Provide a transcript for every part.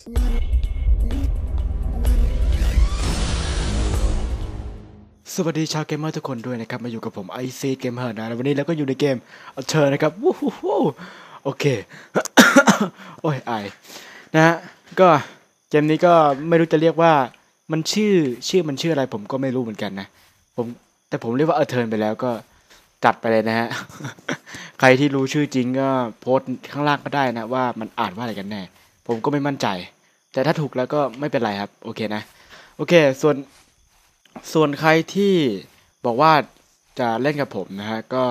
สวัสดีชาวเกมเมอร์ทุกคนด้วยนะครับมาอยู่กับผมไอซีเกมเมอร์นะวันนี้เราก็อยู่ในเกมเชิญนะครับวู้ฮู้โอเค โอ้ยไอนะฮะก็เกมนี้ก็ไม่รู้จะเรียกว่ามันชื่อชื่อมันชื่ออะไรผมก็ไม่รู้เหมือนกันนะผมแต่ผมเรียกว่าเออเทิร์นไปแล้วก็จัดไปเลยนะฮะใครที่รู้ชื่อจริงก็โพสต์ข้างล่างก็ได้นะว่ามันอ่านว่าอะไรกันแน่ ผมก็ไม่มั่นใจ แต่ถ้าถูกแล้วก็ไม่เป็นไรครับ โอเคนะ โอเค ส่วน ส่วนใครที่บอกว่าจะเล่นกับผมนะฮะ ก็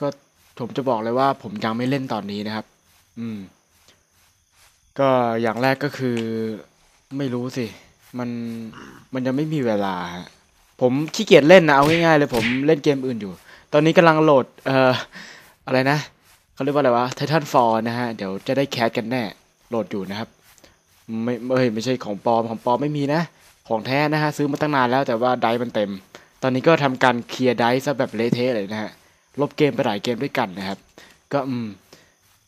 ก็ผมจะบอกเลยว่า ผมยังไม่เล่นตอนนี้นะครับ อืม ก็อย่างแรกก็คือ ไม่รู้สิ มัน มันยังไม่มีเวลา ผมขี้เกียจเล่นนะ เอาง่ายๆเลย ผมเล่นเกมอื่นอยู่ ตอนนี้กำลังโหลด เอ่อ อะไรนะเขาเรียกว่าอะไรวะ Titanfall นะฮะ เดี๋ยวจะได้แคสกันแน่ โหลดอยู่นะครับ ไม่ไม่ไม่ใช่ของปลอมของปลอมไม่มีนะ ของแท้นะฮะซื้อมาตั้งนานแล้วแต่ว่าไดมันเต็ม ตอนนี้ก็ทำการเคลียร์ไดซะแบบเละเทะเลยนะฮะลบเกมไปหลายเกมด้วยกันนะครับ ก็อืม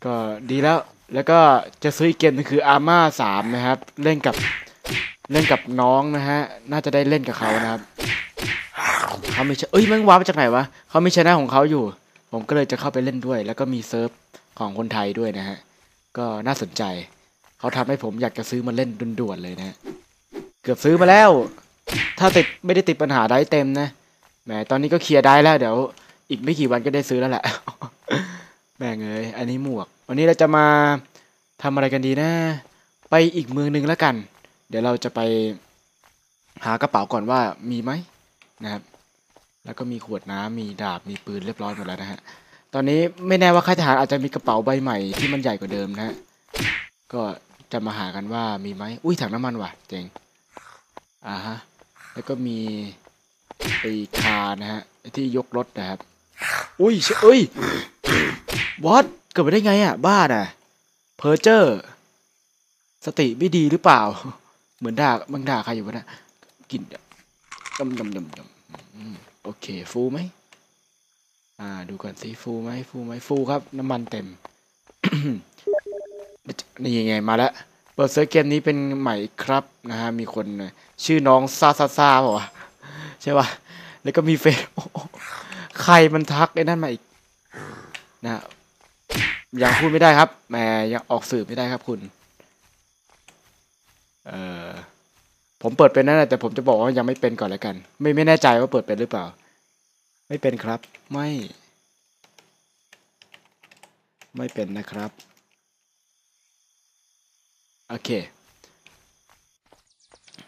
ก็ดีแล้วแล้วก็จะซื้ออีกเกมนึงคืออาม่าสามนะครับ เล่นกับเล่นกับน้องนะฮะ น่าจะได้เล่นกับเขานะครับเขาไม่ใช่เอ้ยมันว้ามาจากไหนวะเขามีชแนลของเขาอยู่ ผมก็เลยจะเข้าไปเล่นด้วย แล้วก็มีเซิร์ฟของคนไทยด้วยนะฮะ ก็น่าสนใจ เขาทำให้ผมอยากจะซื้อมาเล่นด่วนๆเลยนะ เกือบซื้อมาแล้ว ถ้าติดไม่ได้ติดปัญหาได้เต็มนะแหมตอนนี้ก็เคลียร์ได้แล้วเดี๋ยว อีกไม่กี่วันก็ได้ซื้อแล้วแหละแม่งเอ้ยอันนี้หมวก วันนี้เราจะมาทำอะไรกันดีนะ ไปอีกเมืองหนึ่งแล้วกัน เดี๋ยวเราจะไปหากระเป๋าก่อนว่ามีไหมนะครับ แล้วก็มีขวดน้ำมีดาบมีปืนเรียบร้อยหมดแล้วนะฮะ ตอนนี้ไม่แน่ว่าค่ายทหารอาจจะมีกระเป๋าใบใหม่ที่มันใหญ่กว่าเดิมนะฮะก็จะมาหากันว่ามีไหมอุ้ยถังน้ำมันว่ะเจ๋งอ่าฮะ แล้วก็มีไอ้คารนะฮะที่ยกรถนะครับ อุ้ยเชเอ้ยวอตเกิดไปได้ไงอะ บ้าน่ะเพอร์เจอร์สติไม่ดีหรือเปล่า เหมือนด่ามึงด่าใครอยู่วะนะกินดำดำดำดำโอเค ฟูไหม อ่าดูก่อนสิฟูไหมฟูไหมฟูครับ น้ำมันเต็ม นี่ยังไงมาแล้วเปิดเซิร์ฟเกมนี้เป็นใหม่ครับนะฮะมีคนชื่อน้องซาซาซาบอกว่าใช่ป่ะแล้วก็มีเฟซใครมันทักไอ้นั่นมาอีกนะฮะยังพูดไม่ได้ครับแหมยังออกสื่อไม่ได้ครับคุณ เอ่อผมเปิดเป็นนั่นแหละแต่ผมจะบอกว่ายังไม่เป็นก่อนแล้วกัน ไม่ไม่แน่ใจว่าเปิดเป็นหรือเปล่า ไม่เป็นครับไม่ ไม่เป็นนะครับ โอเค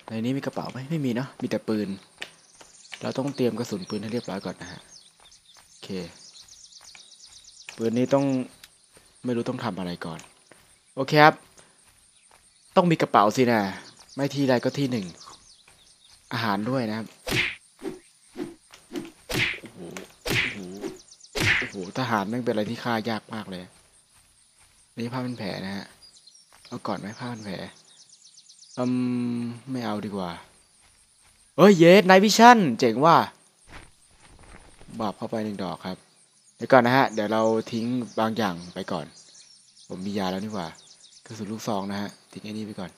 ในนี้มีกระเป๋าไหมไม่มีเนาะมีแต่ปืน เราต้องเตรียมกระสุนปืนให้เรียบร้อยก่อนนะฮะโอเค ปืนนี้ต้องไม่รู้ต้องทำอะไรก่อน โอเคครับ ต้องมีกระเป๋าสินะ ไม่ที่ใดก็ที่หนึ่ง อาหารด้วยนะครับ โอ้โห โอ้โห โหทหารแม่งเป็นอะไรที่ฆ่ายากมากเลยนี่ผ้าเป็นแผลนะฮะเอาก่อนไหมผ้าพันแผลอืมไม่เอาดีกว่าเฮ้ยเยสไนวิชั่นเจ๋งว่าบาบเข้าไปหนึ่งดอกครับเดี๋ยวก่อนนะฮะ เดี๋ยวเราทิ้งบางอย่างไปก่อน ผมมียาแล้วนี่หว่ากระสุนลูกซองนะฮะ ทิ้งไอ้นี่ไปก่อน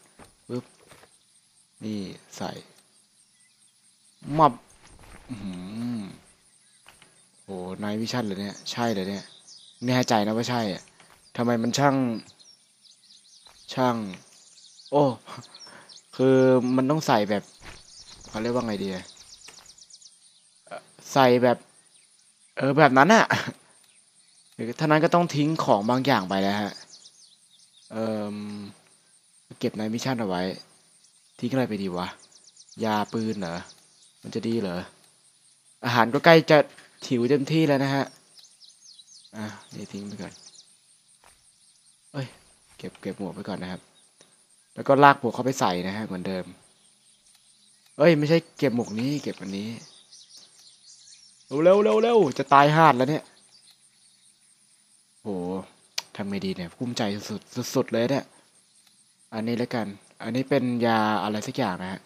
ปึ๊บนี่ใส่มับอื้อ โอ้ไนวิชั่นเลยเนี่ยใช่เลยเนี่ยแน่ใจนะว่าใช่อะทำไมมันช่าง ช่าง โอ้ คือมันต้องใส่แบบเขาเรียกว่าไงดีอะใส่แบบ เออแบบนั้นอะหรือท่านั้นก็ต้องทิ้งของบางอย่างไปแล้วฮะ เออเก็บในมิชชั่นเอาไว้ ทิ้งอะไรไปดีวะ ยาปืนเหรอ มันจะดีเหรอ อาหารก็ใกล้จะ ถิวเต็มที่แล้วนะฮะ อะนี่ทิ้งไปก่อนเอ้ย เก็บเก็บหมวกไปก่อนนะครับ แล้วก็ลากหมวกเข้าไปใส่นะฮะเหมือนเดิม เอ้ย ไม่ใช่เก็บหมวกนี้ เก็บอันนี้ เร็วเร็วเร็วจะตายหาดแล้วเนี่ยโหทำไงดีเนี่ยภูมิใจสุดสุดสดเลยเนี่ยอันนี้แล้วกัน อันนี้เป็นยาอะไรสักอย่างนะฮะ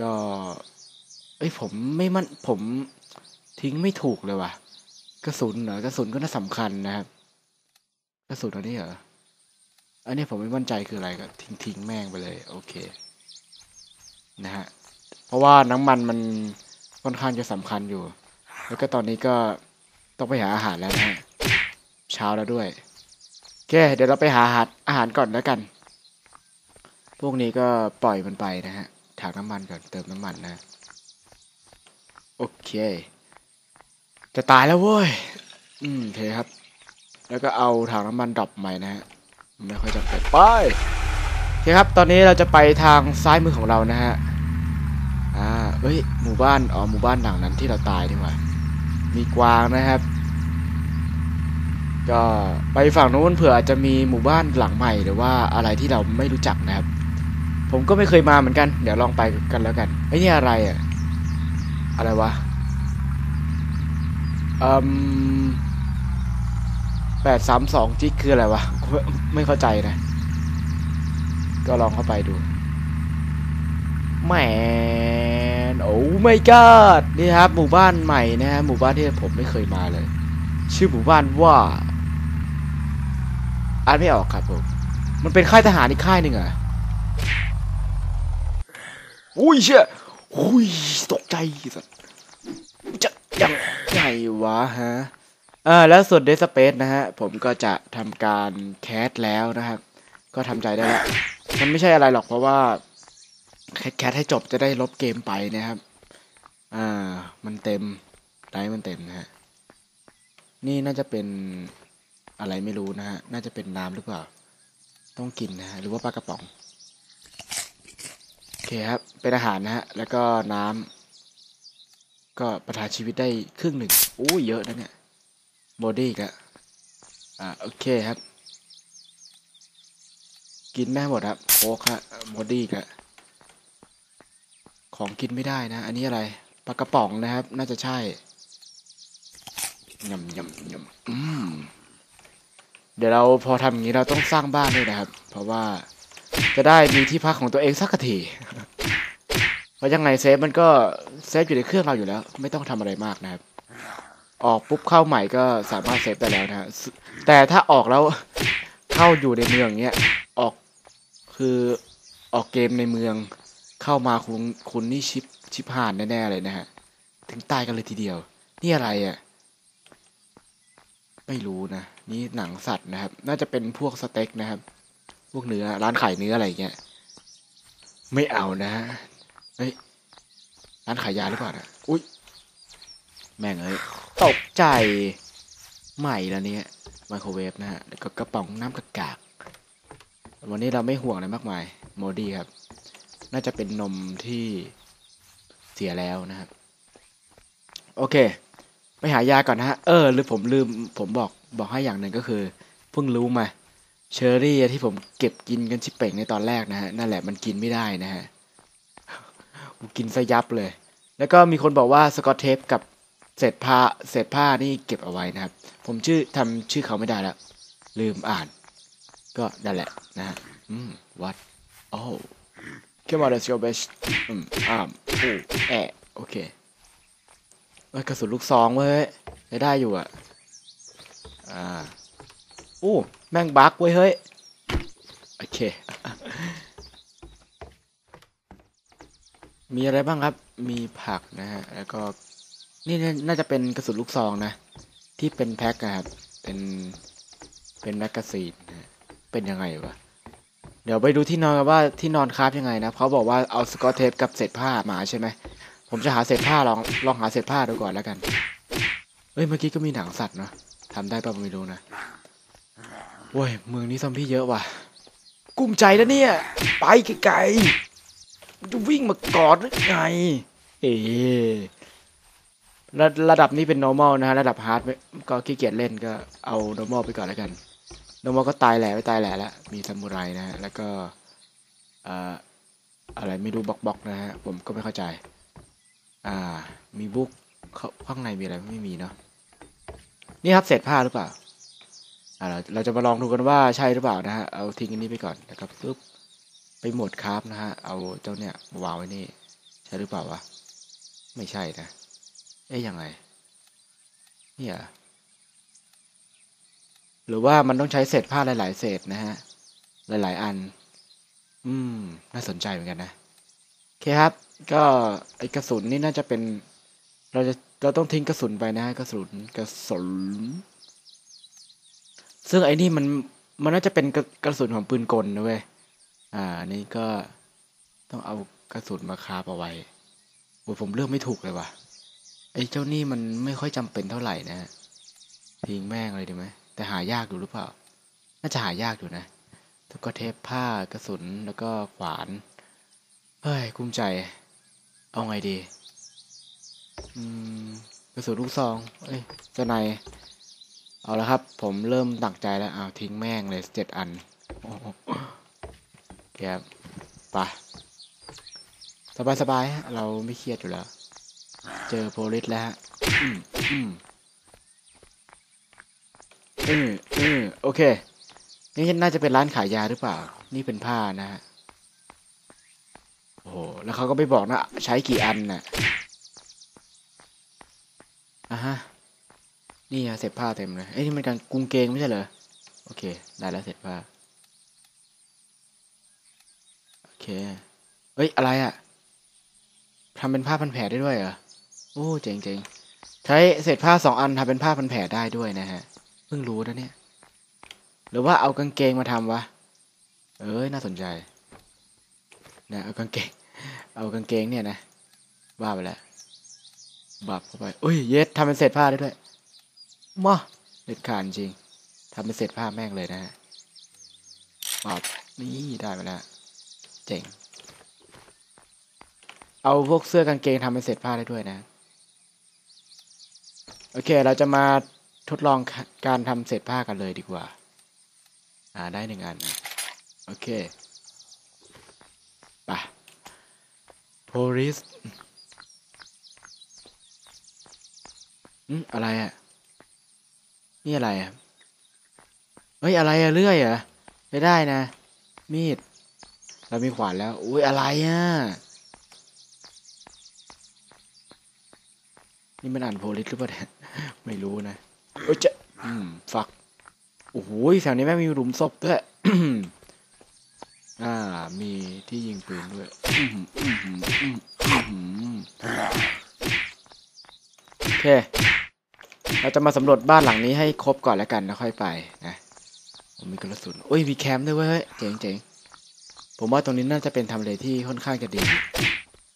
ก็ เอ้ยผมไม่มั่นผม ทิ้งไม่ถูกเลยว่ะ กระสุนเหรอกระสุนก็น่าสำคัญนะครับ กระสุนอันนี้เหรอ อันนี้ผมไม่มั่นใจคืออะไรก็ทิ้งทิ้งแม่งไปเลย โอเค นะฮะ เพราะว่าน้ำมันมันค่อนข้างจะสำคัญอยู่ แล้วก็ตอนนี้ก็ต้องไปหาอาหารแล้วนะฮะ เช้าแล้วด้วยโอเค เดี๋ยวเราไปหาอาหารอาหารก่อนแล้วกัน พวกนี้ก็ปล่อยมันไปนะฮะถังน้ำมันก่อนเติมน้ำมันนะโอเค จะตายแล้วเว้ย อืมโอเคครับ แล้วก็เอาถังน้ำมันดรอปใหม่นะฮะ ไม่ค่อยจำเป็นไปโอเคครับ ตอนนี้เราจะไปทางซ้ายมือของเรานะฮะ อ่าเอ้ย หมู่บ้าน อ๋อ หมู่บ้านหลังนั้นที่เราตายนี่หว่า มีกวางนะครับ ก็ไปฝั่งนู้นเผื่ออาจจะมีหมู่บ้านหลังใหม่หรือว่าอะไรที่เราไม่รู้จักนะครับ ผมก็ไม่เคยมาเหมือนกัน เดี๋ยวลองไปกันแล้วกันไอ้นี่อะไรอะ อะไรวะ อืมแปดสามสองจิกคืออะไรวะ ไม่เข้าใจนะ ก็ลองเข้าไปดูแหมนโอ้ไม่กอดนี่ครับ หมู่บ้านใหม่นะฮะหมู่บ้านที่ผมไม่เคยมาเลย ชื่อหมู่บ้านว่าอ่านไม่ออกครับผมมันเป็นค่ายทหารอีกค่ายหนึ่งเหรอะอุ้ยเชี่ยอุ้ยตกใจสัสจะ ยังไงวะฮะอ่าแล้วส่วนเดสเปซนะฮะ ผมก็จะทำการแคสแล้วนะครับ ก็ทำใจได้แล้ว มันไม่ใช่อะไรหรอกเพราะว่าแคสแคสให้จบจะได้ลบเกมไปนะครับ อ่า มันเต็มไลฟ์มันเต็มนะฮะ นี่น่าจะเป็นอะไรไม่รู้นะฮะ น่าจะเป็นน้ำหรือเปล่า ต้องกินนะฮะ หรือว่าปลากระป๋อง โอเคครับ เป็นอาหารนะฮะ แล้วก็น้ำ ก็ประทานชีวิตได้ครึ่งหนึ่งอู้ยเยอะนะเนี่ยบอดี้ก็อ่าโอเคครับ กินแม่หมดครับโค้กฮะบอดี้ก็ของกินไม่ได้นะ อันนี้อะไรปลากระป๋องนะครับ น่าจะใช่ยำยำยำอืมเดี๋ยวเราพอทำอย่างนี้เราต้องสร้างบ้านด้วยนะครับ เพราะว่าจะได้มีที่พักของตัวเองสักที เพราะยังไงเซฟมันก็เซฟอยู่ในเครื่องเราอยู่แล้ว ไม่ต้องทำอะไรมากนะครับ ออกปุ๊บเข้าใหม่ก็สามารถเซฟได้แล้วนะฮะแต่ถ้าออกแล้วเข้าอยู่ในเมืองเนี้ยออกคือออกเกมในเมือง เข้ามาคุณคุณนี่ชิปชิปหานแน่ๆเลยนะฮะถึงตายกันเลยทีเดียว นี่อะไรอะไม่รู้นะ นี่หนังสัตว์นะครับ น่าจะเป็นพวกสเต็กนะครับ พวกเนื้อร้านขายเนื้ออะไรเงี้ย ไม่เอานะฮะ เฮ้ยร้านขายยาหรือเปล่านะอุ้ยแม่งเอ้ยตกใจใหม่แล้วเนี่ยไมโครเวฟนะฮะแล้วก็กระป๋องน้ำกระกากวันนี้เราไม่ห่วงอะไรมากมายโมดี้ครับ น่าจะเป็นนมที่เสียแล้วนะครับ โอเค ไปหายาก่อนนะฮะ เออ หรือผมลืม ผมบอกบอกให้อย่างหนึ่งก็คือ เพิ่งรู้มา เชอร์รี่ที่ผมเก็บกินกันชิบเป่งในตอนแรกนะฮะ นั่นแหละมันกินไม่ได้นะฮะ กินซะยับเลย แล้วก็มีคนบอกว่าสกอตเทปกับเศษผ้าเศษผ้านี่เก็บเอาไว้นะครับ ผมชื่อทำชื่อเขาไม่ได้แล้วลืมอ่าน ก็นั่นแหละนะฮะอืม what oh come on let's go best อืมอ่ามอู้แอะโอเคเอ้ยกระสุนลูกซองเว้ยได้ได้อยู่อะ อ่าอู้แม่งบักเว้ยเฮ้ย โอเค มีอะไรบ้างครับ มีผักนะฮะ แล้วก็นี่น่าจะเป็นกระสุนลูกซองนะ ที่เป็นแพ็คอะครับ เป็นเป็นแมกกาซีนนะเป็นยังไงวะ เดี๋ยวไปดูที่นอนกันว่าที่นอนคราฟยังไงนะเขาบอกว่าเอาสกอตเทปกับเศษผ้ามาใช่ไหม ผมจะหาเศษผ้าลองลองหาเศษผ้าดูก่อนแล้วกัน เอ้ยเมื่อกี้ก็มีหนังสัตว์เนาะทำได้ป่ะไม่รู้นะโว้ยเมืองนี้ซอมบี้เยอะว่ะ กุ้มใจนะเนี่ย ไปไกลๆ จะวิ่งมากอดหรือไง เอ๋ระระดับนี้เป็น normal นะฮะ ระดับ hard ก็ขี้เกียจเล่นก็เอา normal ไปก่อนแล้วกัน normal ก็ตายแหล่ไปตายแหล่แล้ว มีซามูไรนะฮะ แล้วก็เอ่อะไรไม่รู้บล็อกๆนะฮะ ผมก็ไม่เข้าใจ อ่า มีบุ๊กเขาข้างในมีอะไรไม่มีเนาะ นี่ครับเศษผ้าหรือเปล่าอ่าเราเราจะมาลองดูกันว่าใช่หรือเปล่านะฮะ เอาทิ้งอันนี้ไปก่อนนะครับปึ๊บ ไปหมดคราฟนะฮะ เอาเจ้าเนี่ยมาวางไว้นี่ ใช่หรือเปล่าวะ ไม่ใช่นะ เอ๊ยยังไง เนี่ย หรือว่ามันต้องใช้เศษผ้าหลาย ๆ เศษนะฮะ หลาย ๆ อัน อืม น่าสนใจเหมือนกันนะ โอเคครับ ก็ไอกระสุนนี่น่าจะเป็น เราจะ เราต้องทิ้งกระสุนไปนะกระสุน กระสุน ซึ่งไอ้นี่มัน มันน่าจะเป็นกระกระสุนของปืนกลนะเว้ย อ่านี่ก็ต้องเอากระสุนมาคาบเอาไว้โอ้ผมเลือกไม่ถูกเลยว่ะไอ้เจ้านี่มันไม่ค่อยจำเป็นเท่าไหร่นะทิ้งแม่งเลยดีไหมแต่หายากอยู่หรือเปล่า น่าจะหายากอยู่นะแล้วก็เทปผ้ากระสุนแล้วก็ขวานเฮ้ยกุ้มใจ เอาไงดี อืมกระสุนลูกซอง เอ้ยเจ้านายเอาละครับ ผมเริ่มตักใจแล้วเอาวทิ้งแม่งเลยเจ็ดอันโอ้โห แกบไปสบายสบายฮะ เราไม่เครียดอยู่แล้ว เจอโพลิสแล้วฮะอืมอืมอืมอืมโอเค นี่น่าจะเป็นร้านขายยาหรือเปล่า นี่เป็นผ้านะฮะโอ้โห แล้วเขาก็ไม่บอกนะ ใช้กี่อันน่ะอะฮะ นี่อะเสร็จผ้าเต็มเลย เอ้ยนี่มันการกุงเกงไม่ใช่เหรอ โอเค ได้แล้วเสร็จผ้า โอ เคเฮ้ย อะไรอะทำเป็นผ้าพันแผลได้ด้วยเหรอ โอ้เจ๋งเจ๋งใช้เศษผ้าสองอันทำเป็นผ้าพันแผลได้ด้วยนะฮะ เพิ่งรู้นะเนี่ย หรือว่าเอากางเกงมาทำวะ เอ้ย น่าสนใจ นะเอากางเกง เอากางเกงเนี่ยนะ บ้าไปแล้วบับเข้าไปอุ้ย เย็ดทำเป็นเศษผ้าได้ด้วยมาเด็ดขาดจริงทำเป็นเศษผ้าแม่งเลยนะฮะบับนี่ได้ไปแล้ว เจ๋ง เอาพวกเสื้อกางเกงทำเป็นเศษผ้าได้ด้วยนะ โอเค เราจะมาทดลองการทำเศษผ้ากันเลยดีกว่า อ่าได้หนึ่งอันนะโอเคป police อืมอะไรอะ นี่อะไรอะ เฮ้ย อะไรอะ เลื่อยเหรอะไม่ได้นะ มีด เรามีขวานแล้ว อุ้ยอะไรอะ นี่มันอ่านโพลิสหรือเปล่าเนี่ยไม่รู้นะเอ้ยจะ อืม ฟัก โอ้โหแถวนี้แม่มีหลุมศพด้วย อ่า มีที่ยิงปืนด้วยอื้อหืออื้อหืออื้อหือโอเค เราจะมาสำรวจบ้านหลังนี้ให้ครบก่อนแล้วกันแล้วค่อยไปนะ ผมมีกระสุนโอ้ย มีแคมป์ด้วยเว้ย เจ๋งเจ๋ง ผมว่าตรงนี้น่าจะเป็นทำเลที่ค่อนข้างจะดี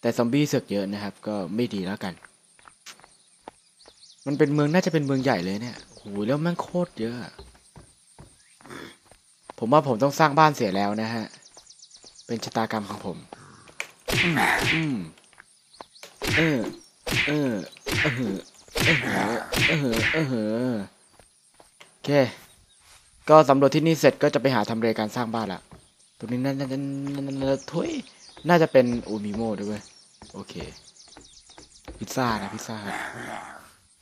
แต่ซอมบี้เสือกเยอะนะครับ ก็ไม่ดีแล้วกัน มันเป็นเมืองน่าจะเป็นเมืองใหญ่เลยเนี่ยโอ้โหแล้วม่งโคตรเยอะ ผมว่าผมต้องสร้างบ้านเสียแล้วนะฮะ เป็นชะตากรรมของผม อืมเออ เออ เออ เออ เออ เออ โอเค ก็สำรวจที่นี่เสร็จก็จะไปหาทำเลการสร้างบ้านละ ตรงนี้น่าจะน่าจะถ้วยน่าจะเป็นโอมิโมด้วยโอเค พิซซ่านะพิซซ่า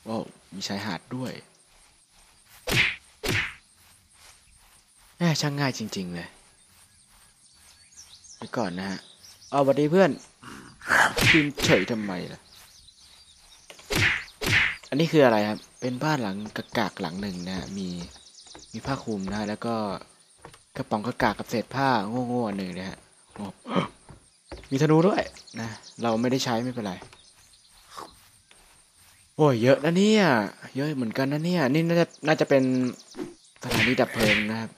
ว้าวมีชายหาดด้วยแหมช่างง่ายจริง ๆ เลยไปก่อนนะฮะเอาสวัสดีเพื่อนยืนเฉยทำไมล่ะ อันนี้คืออะไรครับ เป็นบ้านหลังกะกากหลังหนึ่งนะฮะมีมีผ้าคลุมนะ แล้วก็ กระป๋องกระกากกับเศษผ้าโง่ๆหนึ่งนะฮะมีธนูด้วยนะ เราไม่ได้ใช้ไม่เป็นไร โอ้ยเยอะนะเนี่ย เยอะเหมือนกันนะเนี่ย นี่น่าจะน่าจะเป็นสถานีดับเพลิงนะครับ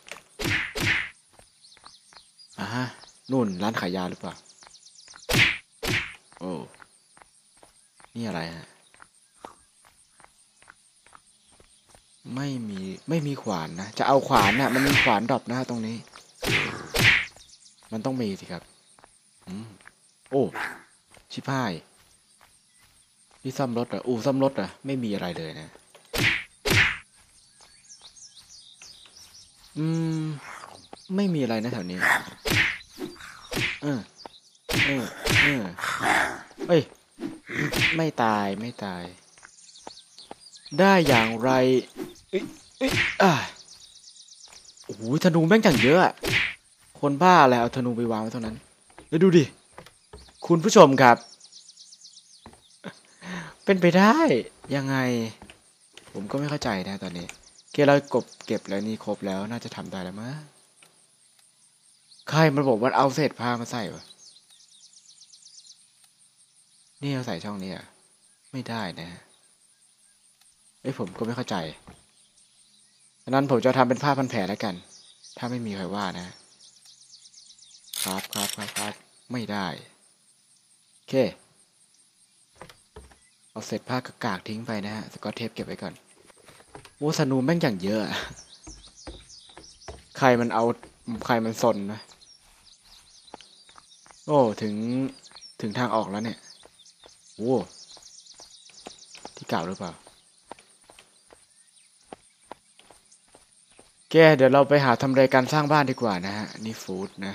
อ่าฮะนู่นร้านขายยาหรือเปล่า โอ้ นี่อะไรฮะ ไม่มีไม่มีขวานนะ จะเอาขวานนะ่ะ มันมีขวานดรอปนะฮะตรงนี้ มันต้องมีสิครับอโอ้ ชิบหายนี่ซ่อมรถเหรออู่ซ่อมรถเหรอไม่มีอะไรเลยนะ อืม ไม่มีอะไรนะแถวนี้ เออ เออ เออเอ้ย ไม่ตายไม่ตาย ได้อย่างไรเอ้ยเอ้ยอ่าโอ้โหธนูแม่งจังเยอะอะคนบ้าอะไรเอาธนูไปวางไว้เท่านั้น แล้วดูดิ คุณผู้ชมครับ เป็นไปได้ ยังไง ผมก็ไม่เข้าใจนะตอนนี้โอเคเรากบเก็บแล้วนี่ครบแล้วน่าจะทำได้แล้วมั้งใครมันบอกว่าเอาเศษผ้ามาใส่วะนี่เอาใส่ช่องนี้อะ ไม่ได้นะ เอ้ยผมก็ไม่เข้าใจนั้นผมจะทำเป็นผ้าพันแผลแล้วกัน ถ้าไม่มีใครว่านะ ครับครับครับครับไม่ได้ โอเค เอาเศษผ้ากากๆทิ้งไปนะฮะ สกอตเทปเก็บไว้ก่อนโอ้สนูแม่งอย่างเยอะอะ ใครมันเอา ใครมันสนนะ โอ้ ถึง ถึงทางออกแล้วเนี่ย โอ้ ที่เก่าหรือเปล่า แกเดี๋ยวเราไปหาทำรายการสร้างบ้านดีกว่านะฮะ นี่ฟูดนะ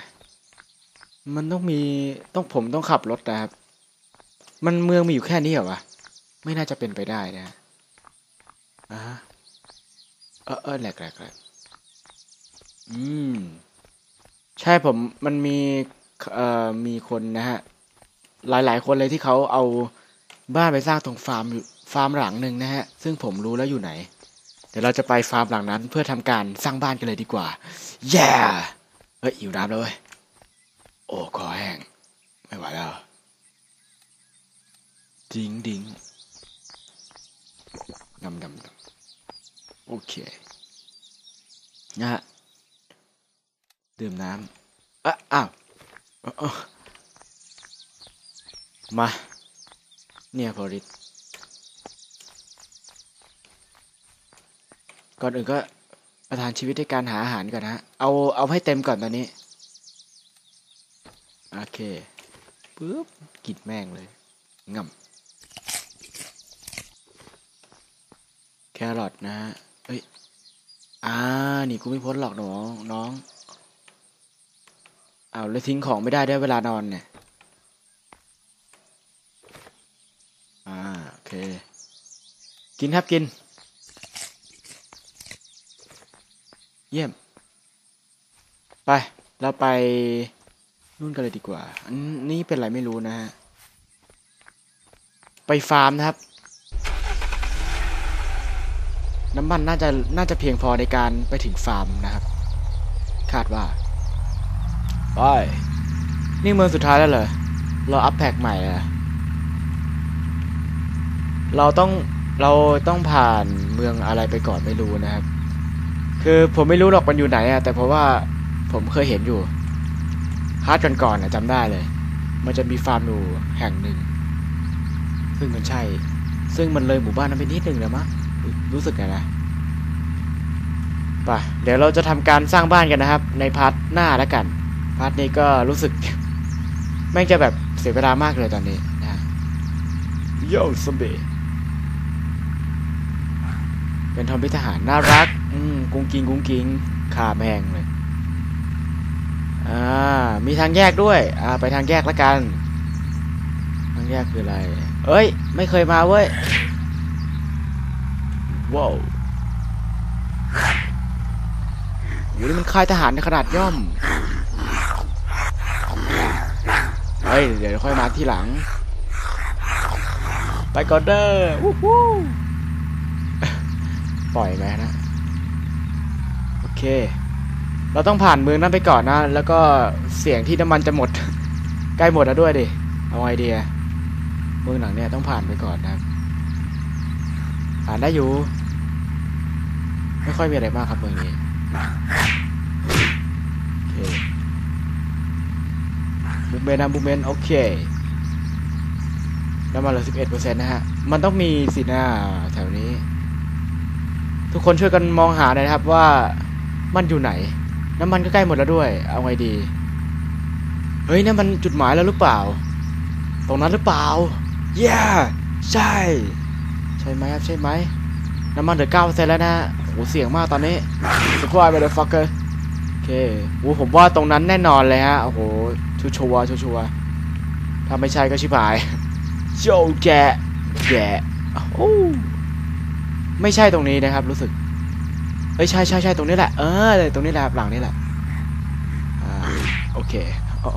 มันต้องมีต้องผมต้องขับรถนะครับ มันเมืองมีอยู่แค่นี้เหรอวะ ไม่น่าจะเป็นไปได้นะอ่าฮะเออเออแหลกแหลกแหลกอืม ใช่ผมมันมีเอ่อมีคนนะฮะ หลายๆ คนเลยที่เขาเอาบ้านไปสร้างตรงฟาร์มฟาร์มหลังหนึ่งนะฮะ ซึ่งผมรู้แล้วอยู่ไหน ดี๋ยวเราจะไปฟาร์มหลังนั้น เพื่อทำการสร้างบ้านกันเลยดีกว่าแย่เฮ้ยอยู่น้ำแล้วเว้ยโอ้คอแห้งไม่ไหวแล้วดิงดิงงำงำงำโอเคนะฮะดื่มน้ำอะอ้าวอะอะมาเนี่ยพอริส ก่อนอื่นก็ประทานชีวิตด้วยการหาอาหารก่อนนะฮะเอาเอาให้เต็มก่อนตอนนี้ โอเคปึ๊บกินแม่งเลยง่ำแครอทนะฮะเอ้ยอ่านี่กูไม่พ้นหรอกน้องน้องเอาแล้วทิ้งของไม่ได้ด้วยเวลานอนเนี่ยอ่าโอเค กินครับกิน เยี่ยม ไป เราไปนู่นกันเลยดีกว่า อันนี้เป็นอะไรไม่รู้นะฮะ ไปฟาร์มนะครับ น้ำมันน่าจะน่าจะเพียงพอในการไปถึงฟาร์มนะครับ คาดว่า ไป นี่เมืองสุดท้ายแล้วเหรอ เราอัพแพ็กใหม่อะเราต้องเราต้องผ่านเมืองอะไรไปก่อนไม่รู้นะครับ คือผมไม่รู้หรอกมันอยู่ไหนอะแต่เพราะว่าผมเคยเห็นอยู่ฮาร์ดก่อนนะจำได้เลย มันจะมีฟาร์มอยู่แห่งหนึ่ง ซึ่งมันใช่ ซึ่งมันเลยหมู่บ้านนั้นไปนิดหนึ่งแล้วมั้งรู้สึกไงนะไปเดี๋ยวเราจะทำการสร้างบ้านกันนะครับ ในพาร์ทหน้าแล้วกันพาร์ทนี้ก็รู้สึกแม่งจะแบบเสียเวลามากเลยตอนนี้นะโย่ซอมบีเป็นทอมพิทหารน่ารัก อืมกุ้งกิงกุ้งกิงขาแมงเลย อ่า มีทางแยกด้วย อ่า ไปทางแยกแล้วกัน ทางแยกคืออะไร เอ้ย ไม่เคยมาเว้ย ว้าวโหนี่มันค่ายทหารในขนาดย่อม เฮ้ย เดี๋ยวค่อยมาที่หลัง ไปก่อนเด้อวู้ฮู้ปล่อยไหมนะ เค เราต้องผ่านเมืองนั้นไปก่อนนะ แล้วก็เสียงที่น้ำมันจะหมด ใกล้หมดแล้วด้วยดิ เอาไอเดีย เมืองหลังเนี่ยต้องผ่านไปก่อนนะครับ ผ่านได้อยู่ ไม่ค่อยมีอะไรมากครับเมืองนี้บุกเมนนะบุกเมนโอเคน้ำมันเหลือสิบเอ็ดเปอร์เซ็นต์นะฮะ มันต้องมีสินะแถวนี้ ทุกคนช่วยกันมองหาหน่อยครับว่า มันอยู่ไหน น้ำมันก็ใกล้หมดแล้วด้วย เอาไงดี เฮ้ยนั่นมันจุดหมายแล้วหรือเปล่า ตรงนั้นหรือเปล่า yeah ใช่ ใช่ไหมครับใช่ไหม น้ำมันเหลือเก้าเปอร์เซ็นต์แล้วนะโหเสี่ยงมากตอนนี้สปอยไปเลยฟักเกอร์โอเคโอ้ผมว่าตรงนั้นแน่นอนเลยฮะ โอ้โห ชัวชัวร์ชัวร์ถ้าไม่ใช่ก็ชิบหายโจแกแกโอ้ไม่ใช่ตรงนี้นะครับรู้สึก เอ้ยใช่ใช่ใช่ตรงนี้แหละ เออตรงนี้แหละหลังนี้แหละอ่าโอเคอ๋อ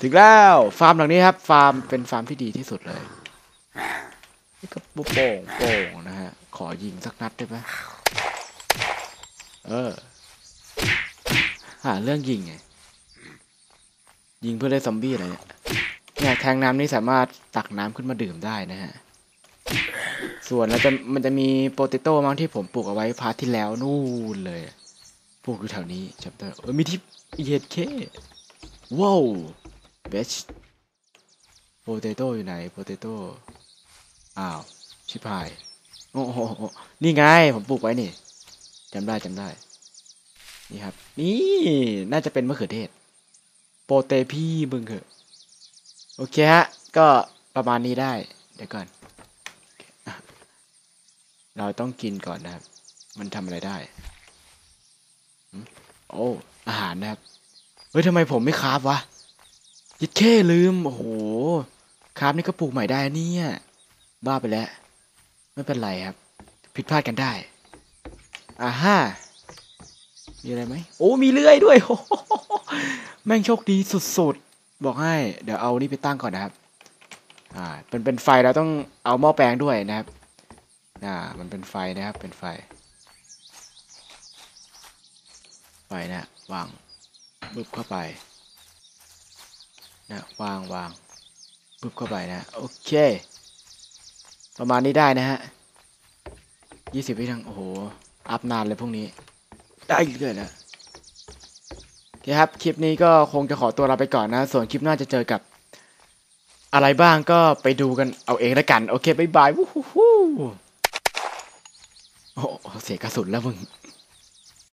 ถึงแล้วฟาร์มหลังนี้ครับ ฟาร์มเป็นฟาร์มที่ดีที่สุดเลยนี่ก็โป่งโป่งนะฮะ ขอยิงสักนัดได้ไหมเออหาเรื่องยิงไงยิงเพื่อได้ซอมบี้อะไรเนี่ยเนี่ยแทงน้ำนี่สามารถตักน้ำขึ้นมาดื่มได้นะฮะ ส่วนแล้วจะมันจะมีโปเตโต้มั้งที่ผมปลูกเอาไว้พาร์ทที่แล้วนู่นเลยปลูกอยู่แถวนี้จำได้เออมีที่เย็ดเคว้าวเบชโปเตโต้อยู่ไหนโปเตโต้อ้าวชิบหายโอ้โหนี่ไงผมปลูกไว้นี่จำได้จำได้ นี่ครับ นี่น่าจะเป็นมะเขือเทศ โปเตพี่มึงเหอะ โอเคฮะ ก็ประมาณนี้ได้ เดี๋ยวก่อน เราต้องกินก่อนนะครับ มันทำอะไรได้ โอ้ อาหารนะครับ เฮ้ยทำไมผมไม่คราฟวะยิดแค่ลืม โอ้โหคราฟนี่ก็ปลูกใหม่ได้เนี่ย บ้าไปแล้ว ไม่เป็นไรครับ ผิดพลาดกันได้ อ่าฮ่ามีอะไรไหม โอ้ มีเลื่อยด้วยโอ้โหแม่งโชคดีสุดๆ บอกให้ เดี๋ยวเอานี่ไปตั้งก่อนนะครับ อ่า เป็นเป็นไฟเราต้องเอาหม้อแปลงด้วยนะครับ อ่า มันเป็นไฟนะครับ เป็นไฟ ไฟนะวางบึบเข้าไป นะ วางวางบึบเข้าไปนะ โอเค ประมาณนี้ได้นะฮะยี่สิบวิทังโอ้โห อัพนานเลยพวกนี้ ได้เรื่อยๆนะโอเคครับ คลิปนี้ก็คงจะขอตัวลาไปก่อนนะ ส่วนคลิปหน้าจะเจอกับอะไรบ้างก็ไปดูกันเอาเองแล้วกัน โอเค บ๊ายบาย วู้ฮู้ฮู้ โอ้เสียกระสุนแล้วมึง